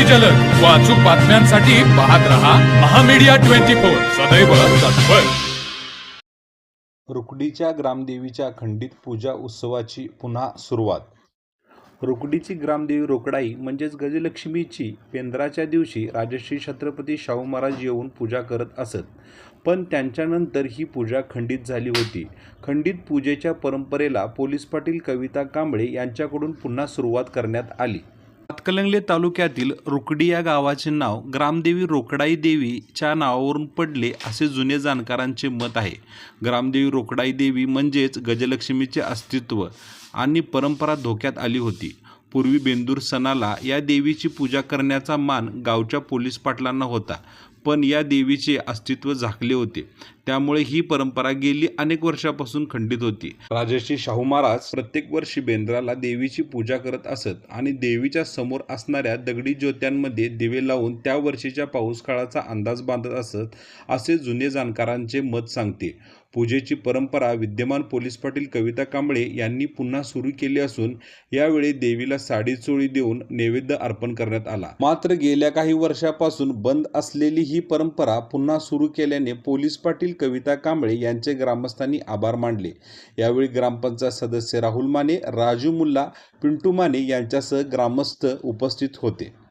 जलद व अचूक बातम्यांसाठी पाहत रहा महामीडिया ट्वेंटी फोर. सदैव तत्पर. रुकडीच्या ग्रामदेवीच्या खंडित पूजा उत्सवाची पुन्हा सुरुवात. रुकडीची ग्रामदेवी रोकडाई म्हणजेच गजलक्ष्मीची पेंद्राच्या दिवशी राजश्री छत्रपती शाहू महाराज येऊन पूजा करत असत. पण त्यांच्यानंतर ही पूजा खंडित झाली होती. खंडित पूजेच्या परंपरेला पोलीस पाटील कविता कांबळे यांच्याकडून पुन्हा सुरुवात करण्यात आली. हातकलंगले तालुक्यातील रुकडी या गावाचे नाव ग्रामदेवी रोकडाई देवीच्या नावावरून पडले असे जुने जाणकारांचे मत आहे. ग्रामदेवी रोकडाई देवी म्हणजेच गजलक्ष्मीचे अस्तित्व आणि परंपरा धोक्यात आली होती. पूर्वी बेंदूर सणाला या देवीची पूजा करण्याचा मान गावच्या पोलीस पाटलांना होता पण या देवीचे अस्तित्व झाकले होते. त्यामुळे ही परंपरा गेली अनेक वर्षापासून खंडित होती. राजर्षी शाहू महाराज प्रत्येक वर्षी बेंद्राला देवीची पूजा करत असत आणि देवीच्या समोर असणाऱ्या दगडी ज्योत्यांमध्ये दिवे लावून त्या वर्षीच्या पाऊस काळाचा अंदाज बांधत असत असे जुने जाणकारांचे मत सांगते. पूजेची परंपरा विद्यमान पोलीस पाटील कविता कांबळे यांनी पुन्हा सुरू केली असून यावेळी देवीला साडी चोळी देऊन नैवेद्य अर्पण करण्यात आला. मात्र गेल्या काही वर्षापासून बंद असलेली ही परंपरा पुन्हा सुरू केल्याने पोलीस पाटील कविता कांबळे यांचे ग्रामस्थांनी आभार मानले. यावेळी ग्रामपंचायत सदस्य राहुल माने राजू मुल्ला पिंटू माने यांच्यासह ग्रामस्थ उपस्थित होते.